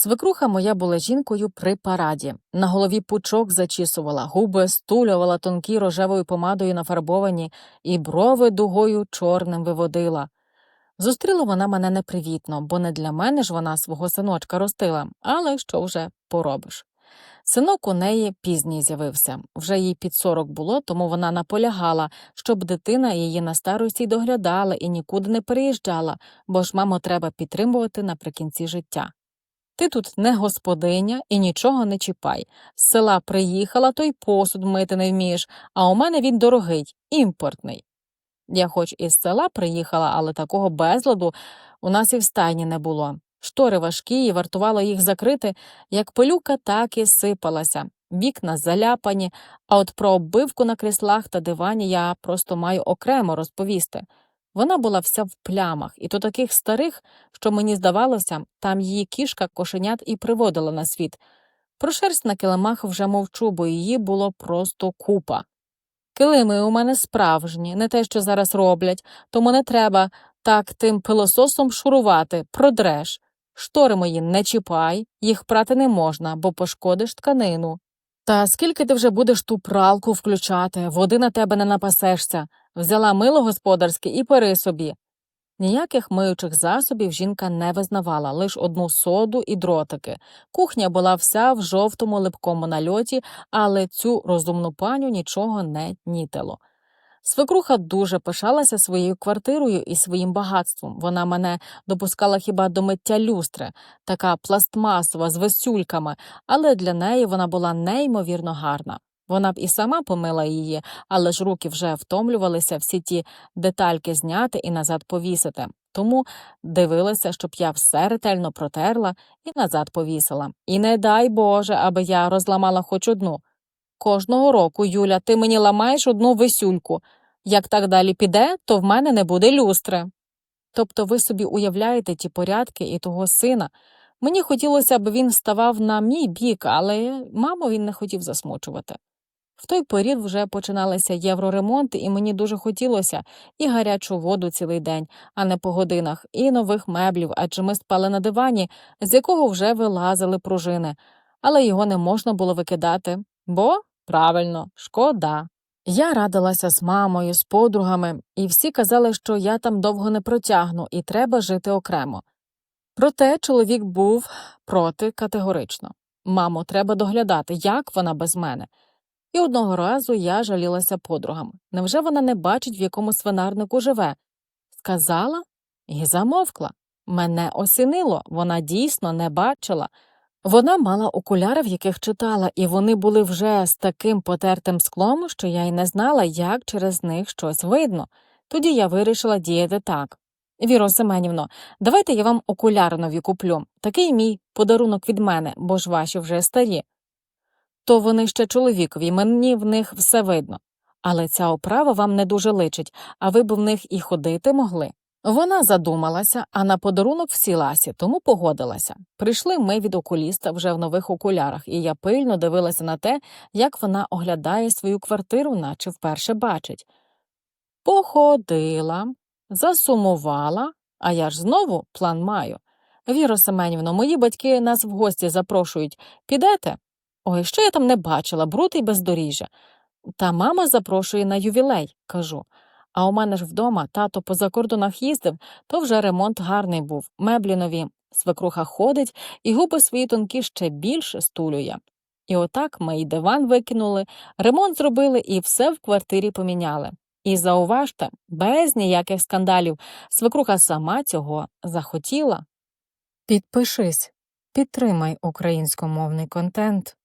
Свекруха моя була жінкою при параді. На голові пучок зачісувала, губи стулювала тонкі рожевою помадою нафарбовані і брови дугою чорним виводила. Зустріла вона мене непривітно, бо не для мене ж вона свого синочка ростила, але що вже поробиш. Синок у неї пізній з'явився. Вже їй під сорок було, тому вона наполягала, щоб дитина її на старості доглядала і нікуди не переїжджала, бо ж маму треба підтримувати наприкінці життя. Ти тут не господиня і нічого не чіпай. З села приїхала, то й посуд мити не вмієш, а у мене він дорогий, імпортний. Я хоч із села приїхала, але такого безладу у нас і в стайні не було. Штори важкі, і вартувало їх закрити, як пилюка так і сипалася. Вікна заляпані, а от про оббивку на кріслах та дивані я просто маю окремо розповісти. Вона була вся в плямах, і то таких старих, що мені здавалося, там її кішка кошенят і приводила на світ. Про шерсть на килимах вже мовчу, бо її було просто купа. Килими у мене справжні, не те, що зараз роблять, тому не треба так тим пилососом шурувати, продреш. Штори мої не чіпай, їх прати не можна, бо пошкодиш тканину. Та скільки ти вже будеш ту пралку включати, води на тебе не напасешся. Взяла мило господарське і пери собі. Ніяких миючих засобів жінка не визнавала, лиш одну соду і дротики. Кухня була вся в жовтому липкому нальоті, але цю розумну паню нічого не нітило. Свекруха дуже пишалася своєю квартирою і своїм багатством. Вона мене допускала хіба до миття люстри, така пластмасова з весюльками, але для неї вона була неймовірно гарна. Вона б і сама помила її, але ж руки вже втомлювалися всі ті детальки зняти і назад повісити. Тому дивилася, щоб я все ретельно протерла і назад повісила. І не дай Боже, аби я розламала хоч одну. Кожного року, Юля, ти мені ламаєш одну висюльку. Як так далі піде, то в мене не буде люстри. Тобто ви собі уявляєте ті порядки і того сина. Мені хотілося, аби він ставав на мій бік, але маму він не хотів засмучувати. В той період вже починалися євроремонти, і мені дуже хотілося і гарячу воду цілий день, а не по годинах, і нових меблів, адже ми спали на дивані, з якого вже вилазили пружини, але його не можна було викидати, бо правильно, шкода. Я радилася з мамою, з подругами, і всі казали, що я там довго не протягну і треба жити окремо. Проте чоловік був проти категорично. Мамо, треба доглядати, як вона без мене. І одного разу я жалілася подругам. Невже вона не бачить, в якому свинарнику живе? Сказала і замовкла. Мене осінило, вона дійсно не бачила. Вона мала окуляри, в яких читала, і вони були вже з таким потертим склом, що я й не знала, як через них щось видно. Тоді я вирішила діяти так. Віро Семенівно, давайте я вам окуляри нові куплю. Такий мій подарунок від мене, бо ж ваші вже старі. То вони ще чоловікові, мені в них все видно. Але ця оправа вам не дуже личить, а ви б в них і ходити могли. Вона задумалася, а на подарунок всілася, тому погодилася. Прийшли ми від окуліста вже в нових окулярах, і я пильно дивилася на те, як вона оглядає свою квартиру, наче вперше бачить. Походила, засумувала, а я ж знову план маю. Віро Семенівно, мої батьки нас в гості запрошують. Підете? Ой, що я там не бачила, бруд і бездоріжжя. Та мама запрошує на ювілей, кажу. А у мене ж вдома тато по закордонах їздив, то вже ремонт гарний був, меблі нові. Свекруха ходить і губи свої тонкі ще більше стулює. І отак ми й диван викинули, ремонт зробили і все в квартирі поміняли. І зауважте, без ніяких скандалів, свекруха сама цього захотіла. Підпишись, підтримай українськомовний контент.